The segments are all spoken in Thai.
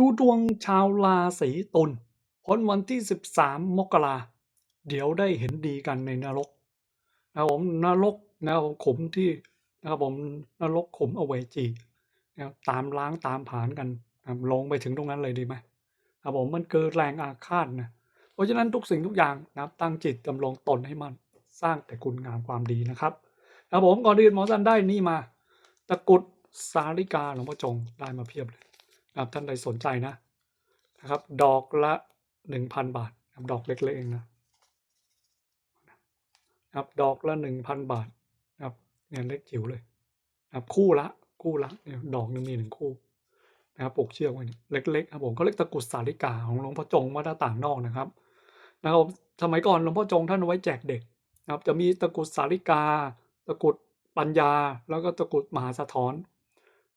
ดูดวงชาวราศีตุลพ้นวันที่ 13 มกราเดี๋ยวได้เห็นดีกันในนรกนะครับผมนรกนะครับผมขุมที่นะครับผมนรกขุมอเวจีนะครับตามล้างตามผาญกันนะลงไปถึงตรงนั้นเลยดีไหมครับผมมันเกิดแรงอาฆาตนะเพราะฉะนั้นทุกสิ่งทุกอย่างนะครับตั้งจิตดำรงตนให้มันสร้างแต่คุณงามความดีนะครับครับผมก่อนอื่นหมอสันได้นี่มา ตะกรุดสาลิกาหลวงพ่อจงได้มาเพียบเลย ท่านใดสนใจนะนะครับ ดอกละหนึ่งพันบาทดอกเล็กๆเองนะครับดอกละหนึ่งพันบาทนะครับเนี่ยเล็กจิ๋วเลยนะครับคู่ละคู่ละเนี่ยดอกหนึงมีหนึ่งคู่นะครับปลูกเชือกไว้เนี่ยเล็กๆครับผมเขาเรียกตะกุดสาลิกาของหลวงพ่อจงวัดหน้าต่างนอกนะครับนะครับสมัยก่อนหลวงพ่อจงท่านไว้แจกเด็กนะครับจะมีตะกุดสาลิกา ตะกุดปัญญา แล้วก็ตะกุดมหาสะท้อน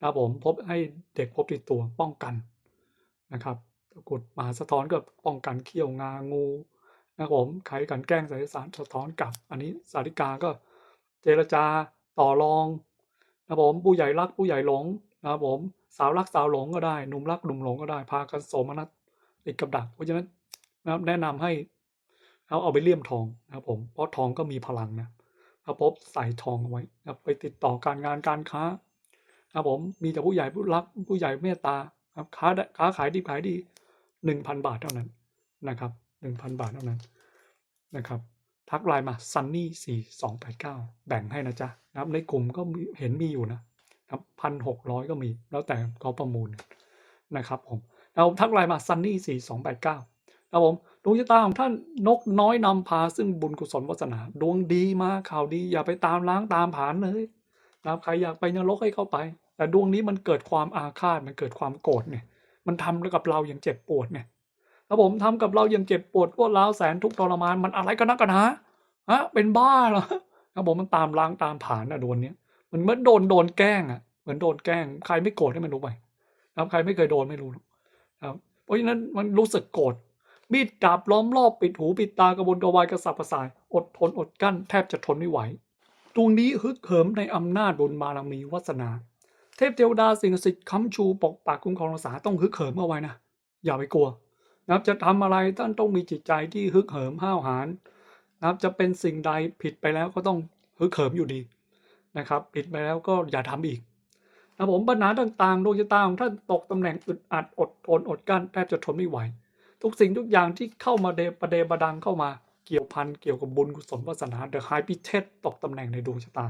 ครับผมพบให้เด็กพบติดตัวป้องกันนะครับตะกุดมาสะท้อนก็ป้องกันเขี้ยวงางูนะครับผมใครกันแกล้งสายสารสะท้อนกลับ อันนี้สาริกาก็เจรจาต่อรองนะครับผมผู้ใหญ่รักผู้ใหญ่หลงนะครับผมสาวรักสาวหลงก็ได้หนุ่มรักหนุ่มหลงก็ได้พากันโสมนัสติดกับดัก เพราะฉะนั้นนะครับแนะนำให้เอาเอาไปเลี่ยมทองนะครับผมเพราะทองก็มีพลังนะถ้าพบใส่ทองเอาไว้นะไปติดต่อการงานการค้า ครับผมมีแต่ผู้ใหญ่ผู้รักผู้ใหญ่เมตตาครับค้าค้าขายดีขายดีหนึ่งพันบาทเท่านั้นนะครับหนึ่งพันบาทเท่านั้นนะครับ ทักไลน์มา sunny สี่สองแปดเก้าแบ่งให้นะจ๊ะนะครับ ในกลุ่มก็เห็นมีอยู่นะครับพันหกร้อยก็มี แล้วแต่เขาประมูลนะครับผมเราทักไลน์มา sunny สี่สองแปดเก้าครับผมดวงชะตาของท่านนกน้อยนำพาซึ่งบุญกุศลวาสนา ดวงดีมาข่าวดีอย่าไปตามล้างตามผานเลยนะครับใครอยากไปนรกให้เข้าไป แต่ดวงนี้มันเกิดความอาฆาตมันเกิดความโกรธเนี่ย มันทำกับเราอย่างเจ็บปวดเนี่ยถ้าผมทำกับเราอย่างเจ็บปวดพวกเราวแสนทุกทรมานมันอะไรกันนักกันฮะฮะเป็นบ้าเหรอครับผมมันตามล้างตามผ่านอะโดนเนี้ยมันเหมือนโดนโดนแกล้งอะเหมือนโดนแกล้งใครไม่โกรธให้มันรู้ไปครับใครไม่เคยโดนไม่รู้หรอกครับเพราะฉะนั้นมันรู้สึกโกรธมีดดาบล้อมรอบปิดหูปิดตากระบนกระวายกระสับกระส่าย อดทนอดกั้นแทบจะทนไม่ไหวดวงนี้ฮึกเหิมในอำนาจบุญบารมีวาสนา เทพเทวดาสิ่งศักดิ์สิทธิ์ค้ำชูปกปักคุ้มครองรักษาต้องฮึกเหิมเอาไว้นะอย่าไปกลัวนะครับจะทำอะไรท่านต้องมีจิตใจที่ฮึกเหิมห้าวหาญนะครับจะเป็นสิ่งใดผิดไปแล้วก็ต้องฮึกเหิมอยู่ดีนะครับ ผิดไปแล้วก็อย่าทำอีกนะผมปัญหาต่างๆดวงชะตาของท่านตกตำแหน่งอึดอัดอดทนอดกั้นแทบจะทนไม่ไหว ทุกสิ่งทุกอย่างที่เข้ามาเดประเดประดังเข้ามาเกี่ยวพันเกี่ยวกับบุญกุศลวาสนาเดอะไฮพิเทสตกตำแหน่งในดวงชะตา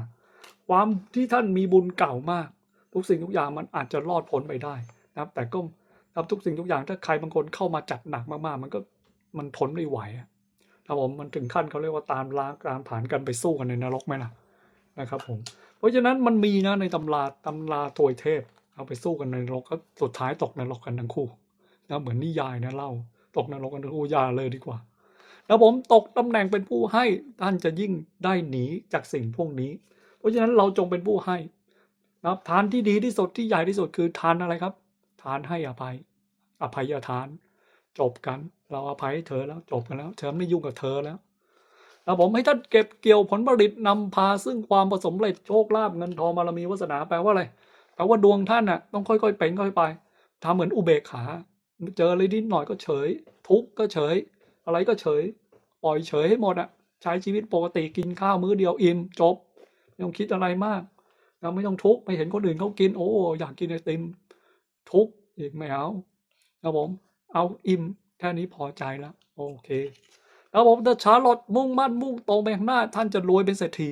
ความที่ท่านมีบุญเก่ามาก ทุกสิ่งทุกอย่างมันอาจจะรอดพ้นไปได้นะครับ แต่ก็ครับทุกสิ่งทุกอย่างถ้าใครบางคนเข้ามาจัดหนักมากๆ มันก็มันทนไม่ไหวอะครับผมมันถึงขั้นเขาเรียกว่าตามล้างตามผ่านกันไปสู้กันในนรกไหมล่ะนะครับผมเพราะฉะนั้นมันมีนะในตำราตำราถวยเทพ เอาไปสู้กันในนรกก็สุดท้ายตกนรกกันทั้งคู่นะเหมือนนิยายนะเล่าตกนรกกันทั้งคู่ยาเลยดีกว่าแล้วผมตกตำแหน่งเป็นผู้ให้ท่านจะยิ่งได้หนีจากสิ่งพวกนี้ เพราะฉะนั้นเราจงเป็นผู้ให้ นะครับทานที่ดีที่สุดที่ใหญ่ที่สุดคือทานอะไรครับ ทานให้อภัย อภัยทาน จบกัน เราอภัยให้เธอแล้วจบกันแล้วเธอไม่ยุ่งกับเธอแล้วแล้วผมให้ท่านเก็บเกี่ยวผลผลิตนำพาซึ่งความประสมเร็จโชคลาภเงินทองบารมีวาสนาแปลว่าอะไรแปลว่าดวงท่านน่ะต้องค่อยๆเป็นค่อยไปทำเหมือนอุเบกขา เจออะไรนิดหน่อยก็เฉย ทุกข์ก็เฉย อะไรก็เฉย ปล่อยเฉยให้หมดอะใช้ชีวิตปกติกินข้าวมื้อเดียวอิ่มจบไม่ต้องคิดอะไรมาก เราไม่ต้องทุกข์ไม่เห็นคนอื่นเขากินโอ้อยากกินไอติมทุกข์อีกไม่เอาครับผมเอาอิ่มแค่นี้พอใจล้วโอเคครับผมถ้าช้าหลดมุ่งมั่นมุ่งตรงไปข้างหน้า ท่านจะรวยเป็นเศรษฐี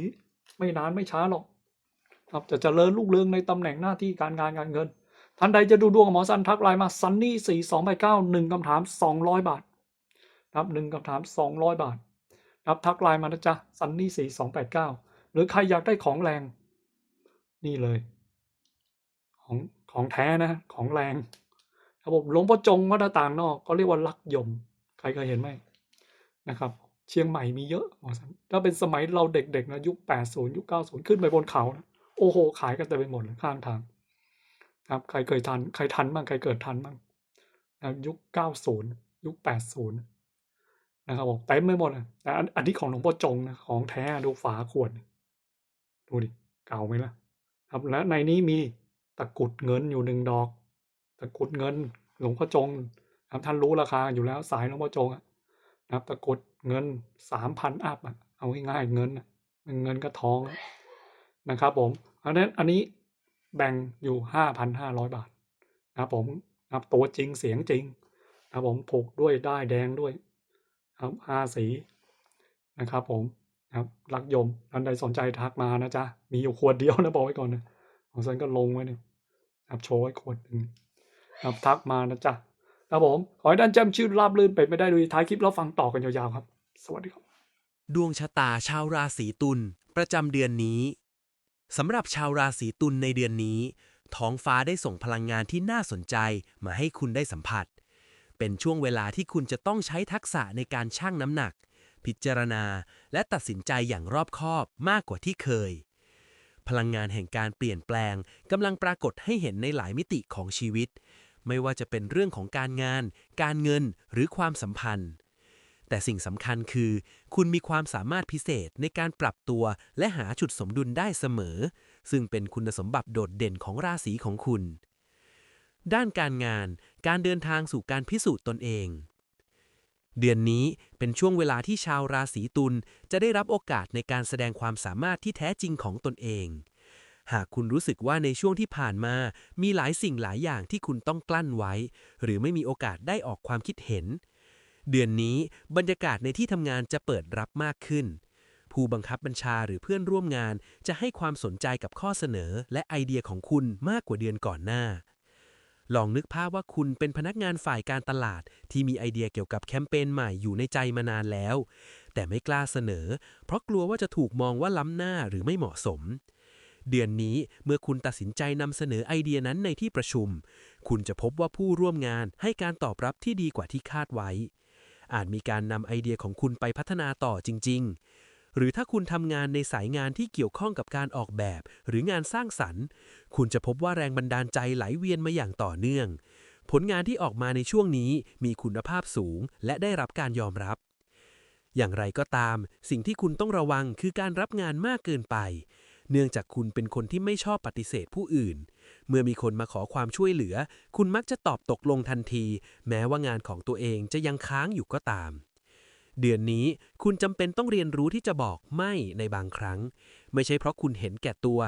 ไม่นานไม่ช้าหรอก ครับจะเจริญรุ่งเรืองในตำแหน่งหน้าที่การงานการเงิน ท่านใดจะดูดวงหมอสันทักไลน์มาซันนี่สี่สองแปดเก้าหนึ่งคำถามสองร้อยบาทครับหนึ่งคำถามสองร้อยบาทครับทักไลน์มานะจ๊ะซันนี่สี่สองแปดเก้าหรือใครอยากได้ของแรง นี่เลย ของของแท้นะ ของแรงรับผมหลวงพ่อจงวัดต่างนอกก็เรียกว่าลักยม ใครเคยเห็นไหมนะครับ เชียงใหม่มีเยอะถ้าเป็นสมัยเราเด็กๆนะยุคแปดศูนย์ยุคเก้าศูนย์ขึ้นไปบนเขานะโอ้โห ขายกันเต็มไปหมดเลยข้างทางครับใครเคยทัน ใครทันบ้างใครเกิดทันบ้างนะยุคเก้าศูนย์ยุคแปดศูนย์นะครับผมเต็มไปหมดเลยแต่อันอันนี้ของหลวงพ่อจงนะของแท้ดูฝาขวด ดูดิ เก่าไหมล่ะ ครับและในนี้มีตะกุดเงินอยู่หนึ่งดอก ตะกุดเงินหลวงพ่อจงครับท่านรู้ราคาอยู่แล้วสายหลวงพ่อจงนะครับตะกุดเงินสามพันอัพเอาง่ายๆเงินเงินก็ทองนะครับผมเพราะฉะนั้นอันนี้แบ่งอยู่ห้าพันห้าร้อยบาทนะครับผมนะครับตัวจริงเสียงจริงนะครับผมผูกด้วยได้แดงด้วยครับห้าสีนะครับผม ครับ รักยมท่านใดสนใจทักมานะจ๊ะ มีอยู่ขวดเดียวนะบอกไว้ก่อนนะของฉันก็ลงไว้เนี่ยครับโชว์ไว้ขวดหนึ่งครับทักมานะจ๊ะครับผม ขอให้ท่านแจำชื่อราบรื่นเป็นไปได้โดยท้ายคลิปแล้วฟังต่อกันยาวๆครับ สวัสดีครับ ดวงชะตาชาวราศีตุลประจำเดือนนี้สำหรับชาวราศีตุลในเดือนนี้ ท้องฟ้าได้ส่งพลังงานที่น่าสนใจมาให้คุณได้สัมผัส เป็นช่วงเวลาที่คุณจะต้องใช้ทักษะในการชั่งน้ำหนัก พิจารณา และตัดสินใจอย่างรอบคอบมากกว่าที่เคย พลังงานแห่งการเปลี่ยนแปลงกำลังปรากฏให้เห็นในหลายมิติของชีวิต ไม่ว่าจะเป็นเรื่องของการงาน การเงินหรือความสัมพันธ์ แต่สิ่งสำคัญคือ คุณมีความสามารถพิเศษในการปรับตัวและหาจุดสมดุลได้เสมอ ซึ่งเป็นคุณสมบัติโดดเด่นของราศีของคุณ ด้านการงาน การเดินทางสู่การพิสูจน์ตนเอง เดือนนี้เป็นช่วงเวลาที่ชาวราศีตุลจะได้รับโอกาสในการแสดงความสามารถที่แท้จริงของตนเอง หากคุณรู้สึกว่าในช่วงที่ผ่านมา มีหลายสิ่งหลายอย่างที่คุณต้องกลั้นไว้ หรือไม่มีโอกาสได้ออกความคิดเห็น เดือนนี้บรรยากาศในที่ทำงานจะเปิดรับมากขึ้น ผู้บังคับบัญชาหรือเพื่อนร่วมงานจะให้ความสนใจกับข้อเสนอและไอเดียของคุณมากกว่าเดือนก่อนหน้า ลองนึกภาพว่าคุณเป็นพนักงานฝ่ายการตลาด ที่มีไอเดียเกี่ยวกับแคมเปญใหม่อยู่ในใจมานานแล้ว แต่ไม่กล้าเสนอ เพราะกลัวว่าจะถูกมองว่าล้ำหน้าหรือไม่เหมาะสม เดือนนี้เมื่อคุณตัดสินใจนำเสนอไอเดียนั้นในที่ประชุม คุณจะพบว่าผู้ร่วมงานให้การตอบรับที่ดีกว่าที่คาดไว้ อาจมีการนำไอเดียของคุณไปพัฒนาต่อจริง ๆ หรือถ้าคุณทำงานในสายงานที่เกี่ยวข้องกับการออกแบบ หรืองานสร้างสรรค์ คุณจะพบว่าแรงบันดาลใจไหลเวียนมาอย่างต่อเนื่อง ผลงานที่ออกมาในช่วงนี้มีคุณภาพสูง และได้รับการยอมรับ อย่างไรก็ตาม สิ่งที่คุณต้องระวังคือการรับงานมากเกินไป เนื่องจากคุณเป็นคนที่ไม่ชอบปฏิเสธผู้อื่น เมื่อมีคนมาขอความช่วยเหลือ คุณมักจะตอบตกลงทันที แม้ว่างานของตัวเองจะยังค้างอยู่ก็ตาม เดือนนี้คุณจำเป็นต้องเรียนรู้ที่จะบอกไม่ในบางครั้ง ไม่ใช่เพราะคุณเห็นแก่ตัว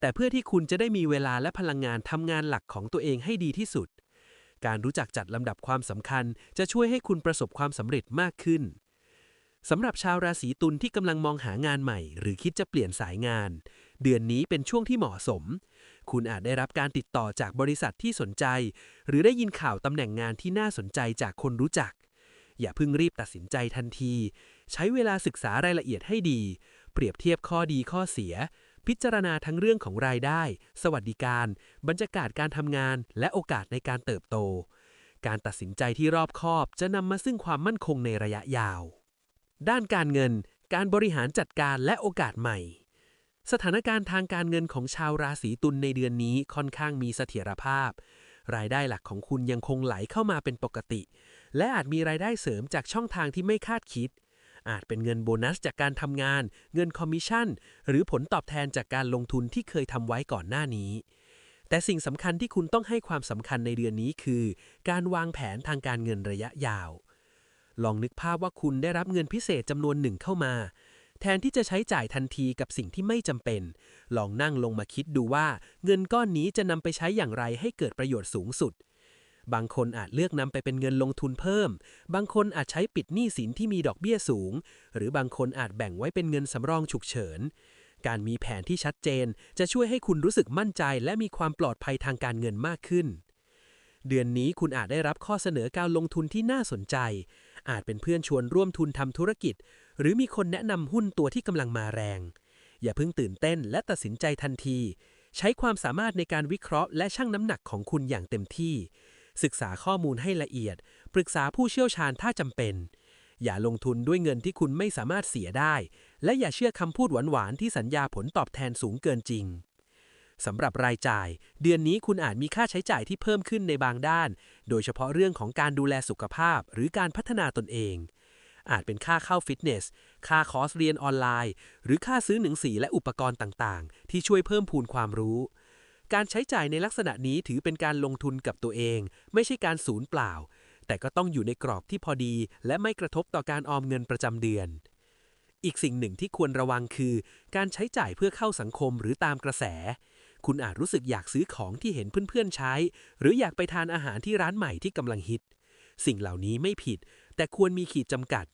แต่เพื่อที่คุณจะได้มีเวลาและพลังงานทำงานหลักของตัวเองให้ดีที่สุด การรู้จักจัดลำดับความสำคัญ จะช่วยให้คุณประสบความสำเร็จมากขึ้นสำหรับชาวราศีตุลที่กำลังมองหางานใหม่ หรือคิดจะเปลี่ยนสายงาน เดือนนี้เป็นช่วงที่เหมาะสม คุณอาจได้รับการติดต่อจากบริษัทที่สนใจ หรือได้ยินข่าวตำแหน่งงานที่น่าสนใจจากคนรู้จัก อย่าเพิ่งรีบตัดสินใจทันที ใช้เวลาศึกษารายละเอียดให้ดี เปรียบเทียบข้อดีข้อเสีย พิจารณาทั้งเรื่องของรายได้ สวัสดิการ บรรยากาศการทำงาน และโอกาสในการเติบโต การตัดสินใจที่รอบคอบจะนำมาซึ่งความมั่นคงในระยะยาว ด้านการเงิน การบริหารจัดการและโอกาสใหม่สถานการณ์ทางการเงินของชาวราศีตุลในเดือนนี้ค่อนข้างมีเสถียรภาพ รายได้หลักของคุณยังคงไหลเข้ามาเป็นปกติ และอาจมีรายได้เสริมจากช่องทางที่ไม่คาดคิด อาจเป็นเงินโบนัสจากการทำงาน เงินคอมมิชชั่น หรือผลตอบแทนจากการลงทุนที่เคยทำไว้ก่อนหน้านี้ แต่สิ่งสำคัญที่คุณต้องให้ความสำคัญในเดือนนี้คือ การวางแผนทางการเงินระยะยาว ลองนึกภาพว่าคุณได้รับเงินพิเศษจำนวนหนึ่งเข้ามาแทนที่จะใช้จ่ายทันทีกับสิ่งที่ไม่จำเป็น ลองนั่งลงมาคิดดูว่า เงินก้อนนี้จะนำไปใช้อย่างไรให้เกิดประโยชน์สูงสุด บางคนอาจเลือกนำไปเป็นเงินลงทุนเพิ่ม บางคนอาจใช้ปิดหนี้สินที่มีดอกเบี้ยสูง หรือบางคนอาจแบ่งไว้เป็นเงินสำรองฉุกเฉิน การมีแผนที่ชัดเจน จะช่วยให้คุณรู้สึกมั่นใจ และมีความปลอดภัยทางการเงินมากขึ้น เดือนนี้คุณอาจได้รับข้อเสนอการลงทุนที่น่าสนใจ อาจเป็นเพื่อนชวนร่วมทุนทำธุรกิจ หรือมีคนแนะนำหุ้นตัวที่กำลังมาแรง อย่าเพิ่งตื่นเต้นและตัดสินใจทันทีใช้ความสามารถในการวิเคราะห์และชั่งน้ำหนักของคุณอย่างเต็มที่ ศึกษาข้อมูลให้ละเอียด ปรึกษาผู้เชี่ยวชาญถ้าจำเป็น อย่าลงทุนด้วยเงินที่คุณไม่สามารถเสียได้ และอย่าเชื่อคำพูดหวานๆที่สัญญาผลตอบแทนสูงเกินจริงสำหรับรายจ่าย เดือนนี้คุณอาจมีค่าใช้จ่ายที่เพิ่มขึ้นในบางด้าน โดยเฉพาะเรื่องของการดูแลสุขภาพ หรือการพัฒนาตนเอง อาจเป็นค่าเข้าฟิตเนส ค่าคอร์สเรียนออนไลน์ หรือค่าซื้อหนังสือและอุปกรณ์ต่างๆ ที่ช่วยเพิ่มพูนความรู้ การใช้จ่ายในลักษณะนี้ถือเป็นการลงทุนกับตัวเอง ไม่ใช่การสูญเปล่า แต่ก็ต้องอยู่ในกรอบที่พอดี และไม่กระทบต่อการออมเงินประจำเดือน อีกสิ่งหนึ่งที่ควรระวังคือ การใช้จ่ายเพื่อเข้าสังคมหรือตามกระแส คุณอาจรู้สึกอยากซื้อของที่เห็นเพื่อนๆใช้ หรืออยากไปทานอาหารที่ร้านใหม่ที่กำลังฮิต สิ่งเหล่านี้ไม่ผิด แต่ควรมีขีดจำกัด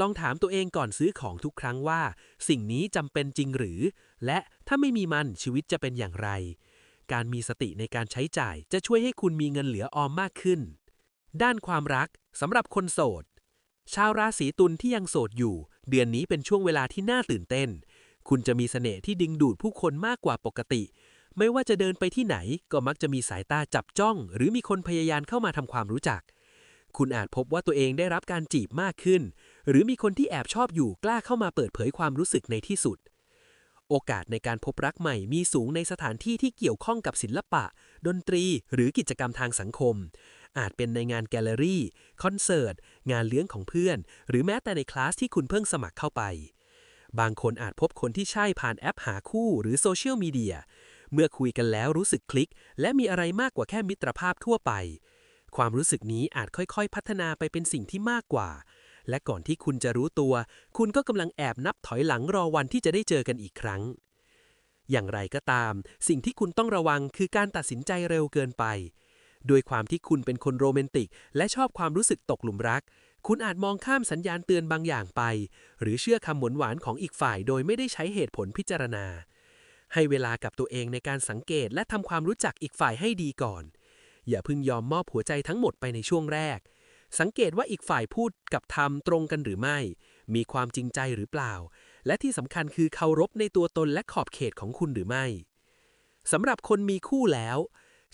ลองถามตัวเองก่อนซื้อของทุกครั้งว่า สิ่งนี้จำเป็นจริงหรือ และถ้าไม่มีมันชีวิตจะเป็นอย่างไร การมีสติในการใช้จ่าย จะช่วยให้คุณมีเงินเหลือออมมากขึ้น ด้านความรักสำหรับคนโสด ชาวราศีตุลที่ยังโสดอยู่ เดือนนี้เป็นช่วงเวลาที่น่าตื่นเต้น คุณจะมีเสน่ห์ที่ดึงดูดผู้คนมากกว่าปกติ ไม่ว่าจะเดินไปที่ไหนก็มักจะมีสายตาจับจ้อง หรือมีคนพยายามเข้ามาทำความรู้จัก คุณอาจพบว่าตัวเองได้รับการจีบมากขึ้น หรือมีคนที่แอบชอบอยู่กล้าเข้ามาเปิดเผยความรู้สึกในที่สุด โอกาสในการพบรักใหม่มีสูงในสถานที่ที่เกี่ยวข้องกับศิลปะ ดนตรี หรือกิจกรรมทางสังคม อาจเป็นในงานแกลเลอรี่ คอนเสิร์ต งานเลี้ยงของเพื่อน หรือแม้แต่ในคลาสที่คุณเพิ่งสมัครเข้าไป บางคนอาจพบคนที่ใช่ผ่านแอปหาคู่หรือโซเชียลมีเดีย เมื่อคุยกันแล้วรู้สึกคลิก และมีอะไรมากกว่าแค่มิตรภาพทั่วไป ความรู้สึกนี้อาจค่อยๆ พัฒนาไปเป็นสิ่งที่มากกว่า และก่อนที่คุณจะรู้ตัว คุณก็กำลังแอบนับถอยหลังรอวันที่จะได้เจอกันอีกครั้ง อย่างไรก็ตาม สิ่งที่คุณต้องระวังคือการตัดสินใจเร็วเกินไป โดยความที่คุณเป็นคนโรแมนติก และชอบความรู้สึกตกหลุมรัก คุณอาจมองข้ามสัญญาณเตือนบางอย่างไป หรือเชื่อคำหวานหวานๆของอีกฝ่าย โดยไม่ได้ใช้เหตุผลพิจารณา ให้เวลากับตัวเองในการสังเกตและทำความรู้จักอีกฝ่ายให้ดีก่อน อย่าเพิ่งยอมมอบหัวใจทั้งหมดไปในช่วงแรก สังเกตว่าอีกฝ่ายพูดกับทำตรงกันหรือไม่ มีความจริงใจหรือเปล่า และที่สำคัญคือเคารพในตัวตนและขอบเขตของคุณหรือไม่สำหรับคนมีคู่แล้ว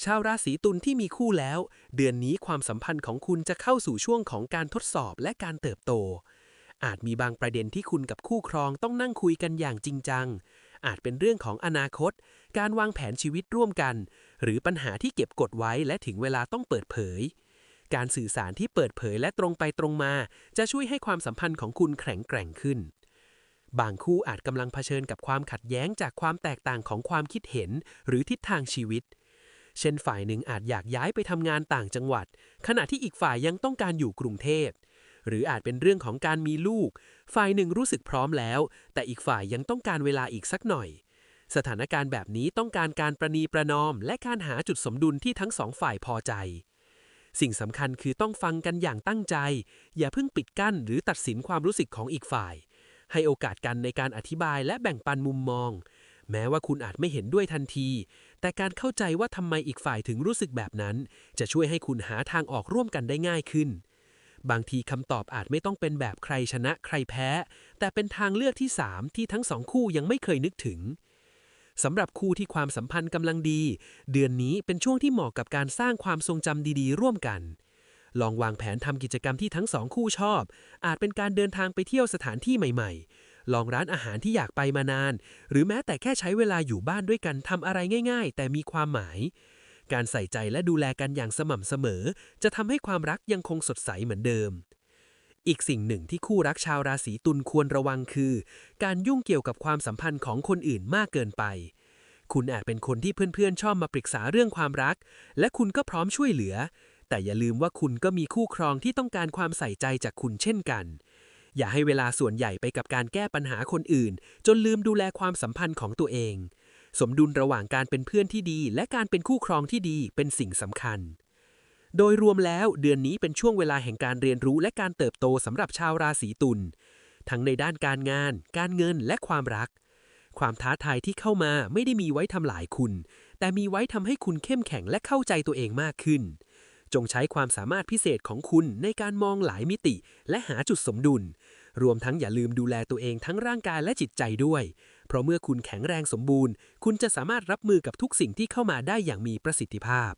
ชาวราศีตุลที่มีคู่แล้ว เดือนนี้ความสัมพันธ์ของคุณจะเข้าสู่ช่วงของการทดสอบและการเติบโต อาจมีบางประเด็นที่คุณกับคู่ครองต้องนั่งคุยกันอย่างจริงจัง อาจเป็นเรื่องของอนาคต การวางแผนชีวิตร่วมกัน หรือปัญหาที่เก็บกดไว้และถึงเวลาต้องเปิดเผย การสื่อสารที่เปิดเผยและตรงไปตรงมา จะช่วยให้ความสัมพันธ์ของคุณแข็งแกร่งขึ้น บางคู่อาจกำลังเผชิญกับความขัดแย้งจากความแตกต่างของความคิดเห็น หรือทิศทางชีวิต เช่นฝ่ายหนึ่งอาจอยากย้ายไปทำงานต่างจังหวัด ขณะที่อีกฝ่ายยังต้องการอยู่กรุงเทพหรืออาจเป็นเรื่องของการมีลูก ฝ่ายหนึ่งรู้สึกพร้อมแล้ว แต่อีกฝ่ายยังต้องการเวลาอีกสักหน่อย สถานการณ์แบบนี้ต้องการการประนีประนอม และการหาจุดสมดุลที่ทั้งสองฝ่ายพอใจ สิ่งสำคัญคือต้องฟังกันอย่างตั้งใจ อย่าเพิ่งปิดกั้นหรือตัดสินความรู้สึกของอีกฝ่าย ให้โอกาสกันในการอธิบายและแบ่งปันมุมมอง แม้ว่าคุณอาจไม่เห็นด้วยทันที แต่การเข้าใจว่าทำไมอีกฝ่ายถึงรู้สึกแบบนั้น จะช่วยให้คุณหาทางออกร่วมกันได้ง่ายขึ้น บางทีคำตอบอาจไม่ต้องเป็นแบบใครชนะใครแพ้ แต่เป็นทางเลือกที่ 3 ที่ทั้งสองคู่ยังไม่เคยนึกถึง สำหรับคู่ที่ความสัมพันธ์กำลังดี เดือนนี้เป็นช่วงที่เหมาะกับการสร้างความทรงจำดีๆ ร่วมกัน ลองวางแผนทำกิจกรรมที่ทั้งสองคู่ชอบ อาจเป็นการเดินทางไปเที่ยวสถานที่ใหม่ ๆ ลองร้านอาหารที่อยากไปมานาน หรือแม้แต่แค่ใช้เวลาอยู่บ้านด้วยกันทำอะไรง่าย ๆ แต่มีความหมาย การใส่ใจและดูแลกันอย่างสม่ำเสมอ จะทำให้ความรักยังคงสดใสเหมือนเดิม อีกสิ่งหนึ่งที่คู่รักชาวราศีตุลควรระวังคือ การยุ่งเกี่ยวกับความสัมพันธ์ของคนอื่นมากเกินไป คุณอาจเป็นคนที่เพื่อนๆ ชอบมาปรึกษาเรื่องความรัก และคุณก็พร้อมช่วยเหลือ แต่อย่าลืมว่าคุณก็มีคู่ครองที่ต้องการความใส่ใจจากคุณเช่นกัน อย่าให้เวลาส่วนใหญ่ไปกับการแก้ปัญหาคนอื่น จนลืมดูแลความสัมพันธ์ของตัวเอง สมดุลระหว่างการเป็นเพื่อนที่ดี และการเป็นคู่ครองที่ดีเป็นสิ่งสำคัญ โดยรวมแล้วเดือนนี้เป็นช่วงเวลาแห่งการเรียนรู้และการเติบโตสำหรับชาวราศีตุลทั้งในด้านการงาน การเงินและความรัก ความท้าทายที่เข้ามาไม่ได้มีไว้ทำลายคุณ แต่มีไว้ทำให้คุณเข้มแข็งและเข้าใจตัวเองมากขึ้น จงใช้ความสามารถพิเศษของคุณในการมองหลายมิติและหาจุดสมดุล รวมทั้งอย่าลืมดูแลตัวเองทั้งร่างกายและจิตใจด้วย เพราะเมื่อคุณแข็งแรงสมบูรณ์ คุณจะสามารถรับมือกับทุกสิ่งที่เข้ามาได้อย่างมีประสิทธิภาพ